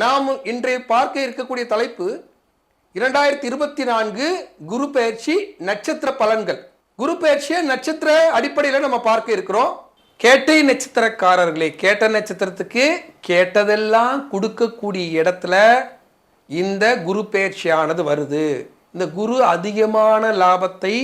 நாம் இன்றைய பார்க்க இருக்கக்கூடிய தலைப்பு இரண்டாயிரத்தி இருபத்தி நான்கு குரு பயிற்சி நட்சத்திர பலன்கள். குரு பயிற்சியை நட்சத்திர அடிப்படையில் நம்ம பார்க்க இருக்கிறோம். கேட்டை நட்சத்திரக்காரர்களே கேட்ட நட்சத்திரத்துக்கு கேட்டதெல்லாம் கொடுக்கக்கூடிய இடத்துல இந்த குரு பயிற்சியானது வருது. இந்த குரு அதிகமான லாபத்தை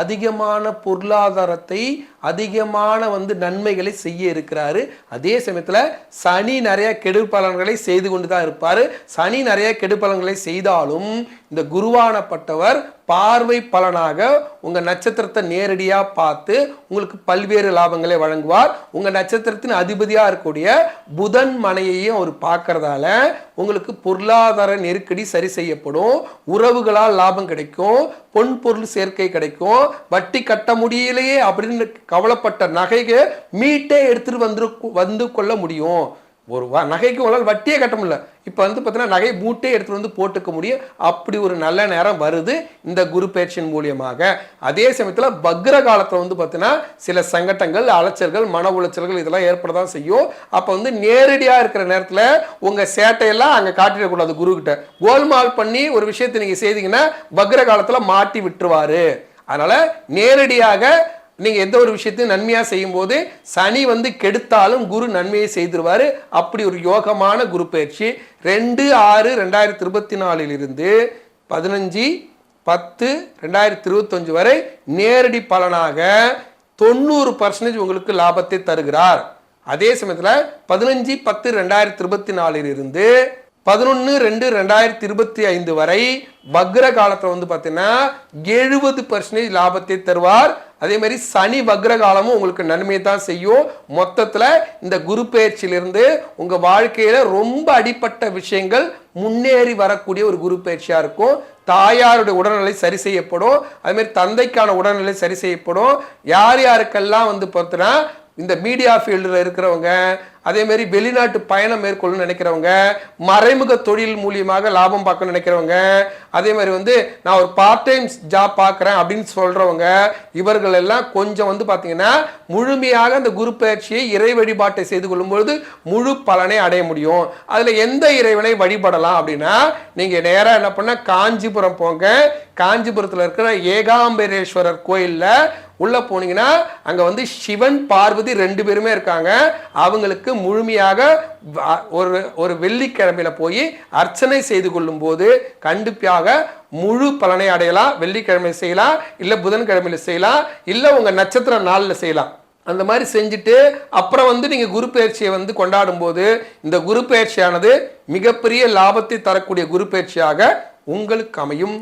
அதிகமான பொருளாதாரத்தை அதிகமான வந்து நன்மைகளை செய்ய இருக்கிறாரு. அதே சமயத்தில் சனி நிறைய கெடுபலன்களை செய்து கொண்டு தான் இருப்பார். சனி நிறைய கெடுபலன்களை செய்தாலும் இந்த குருவானப்பட்டவர் பார்வை பலனாக உங்கள் நட்சத்திரத்தை நேரடியாக பார்த்து உங்களுக்கு பல்வேறு லாபங்களை வழங்குவார். உங்கள் நட்சத்திரத்தின் அதிபதியாக இருக்கக்கூடிய புதன் மனையையும் அவர் பார்க்கறதால உங்களுக்கு பொருளாதார நெருக்கடி சரி செய்யப்படும். உறவுகளால் லாபம் கிடைக்கும். பொன் பொருள் சேர்க்கை கிடைக்கும். வட்டி கட்ட முடியலையே அப்படின்னு கவலைப்பட்ட நகைக்கு மீட்டே எடுத்துட்டு வந்து வந்து கொள்ள முடியும். ஒரு வ- நகைக்கு உங்களால் வட்டியே கட்ட முடியல. இப்போ வந்து பார்த்தீங்கன்னா நகை மூட்டே எடுத்துகிட்டு வந்து போட்டுக்க முடியும். அப்படி ஒரு நல்ல நேரம் வருது இந்த குரு பயிற்சியின் மூலியமாக. அதே சமயத்தில் பக்ர காலத்தில் வந்து பார்த்தீங்கன்னா சில சங்கட்டங்கள் அலைச்சல்கள் மன உளைச்சல்கள் இதெல்லாம் ஏற்பட தான் செய்யும். அப்போ வந்து நேரடியாக இருக்கிற நேரத்தில் உங்கள் சேட்டையெல்லாம் அங்கே காட்டிடக்கூடாது குரு கோல்மால் பண்ணி ஒரு விஷயத்தை நீங்கள் செய்தீங்கன்னா பக்ர காலத்தில் மாட்டி விட்டுருவாரு. அதனால் நேரடியாக நீங்கள் எந்த ஒரு விஷயத்தையும் நன்மையாக செய்யும்போது சனி வந்து கெடுத்தாலும் குரு நன்மையை செய்திருவார். அப்படி ஒரு யோகமான குரு பயிற்சி. ரெண்டு ஆறு ரெண்டாயிரத்தி இருபத்தி நாலில் இருந்து பதினஞ்சு பத்து ரெண்டாயிரத்தி இருபத்தஞ்சு வரை நேரடி பலனாக தொண்ணூறு பர்சன்டேஜ் உங்களுக்கு லாபத்தை தருகிறார். அதே சமயத்தில் பதினஞ்சு பத்து ரெண்டாயிரத்தி இருபத்தி நாலில் இருந்து பதினொன்று ரெண்டு ரெண்டாயிரத்தி இருபத்தி ஐந்து வரை வக்ர காலத்தில் வந்து பார்த்தீங்கன்னா எழுபது பர்சன்டேஜ் லாபத்தை தருவார். அதே மாதிரி சனி வக்ர காலமும் உங்களுக்கு நன்மையை தான் செய்யும். மொத்தத்தில் இந்த குரு பயிற்சியிலிருந்து உங்கள் வாழ்க்கையில் ரொம்ப அடிப்பட்ட விஷயங்கள் முன்னேறி வரக்கூடிய ஒரு குரு பயிற்சியாக இருக்கும். தாயாருடைய உடல்நிலை சரி செய்யப்படும். அதே தந்தைக்கான உடல்நிலை சரி செய்யப்படும். யார் யாருக்கெல்லாம் வந்து பார்த்தோன்னா இந்த மீடியா ஃபீல்டில் இருக்கிறவங்க அதேமாரி வெளிநாட்டு பயணம் மேற்கொள்ளணும்னு நினைக்கிறவங்க மறைமுக தொழில் மூலியமாக லாபம் பார்க்கணும்னு நினைக்கிறவங்க அதே மாதிரி வந்து நான் ஒரு பார்ட் டைம் ஜாப் பார்க்குறேன் அப்படின்னு சொல்கிறவங்க இவர்கள் எல்லாம் கொஞ்சம் வந்து பார்த்தீங்கன்னா முழுமையாக அந்த குரு பயிற்சியை இறை வழிபாட்டை செய்து கொள்ளும்பொழுது முழு பலனை அடைய முடியும். அதில் எந்த இறைவனை வழிபடலாம் அப்படின்னா நீங்கள் நேராக என்ன பண்ண காஞ்சிபுரம் போங்க. காஞ்சிபுரத்தில் இருக்கிற ஏகாம்பரேஸ்வரர் கோயிலில் உள்ளே போனீங்கன்னா அங்கே வந்து சிவன் பார்வதி ரெண்டு பேருமே இருக்காங்க. அவங்களுக்கு முழுமையாக ஒரு ஒரு வெள்ளிக்கிழமையில போய் அர்ச்சனை செய்து கொள்ளும் போது கண்டிப்பாக முழு பலனை அடையலாம். வெள்ளிக்கிழமை செய்யலாம் இல்லை புதன்கிழமையில் செய்யலாம் இல்லை உங்கள் நட்சத்திர நாளில் செய்யலாம். அந்த மாதிரி செஞ்சுட்டு அப்புறம் வந்து நீங்கள் குரு பயிற்சியை வந்து கொண்டாடும் போது இந்த குரு பயிற்சியானது மிகப்பெரிய லாபத்தை தரக்கூடிய குரு பயிற்சியாக உங்களுக்கு அமையும்.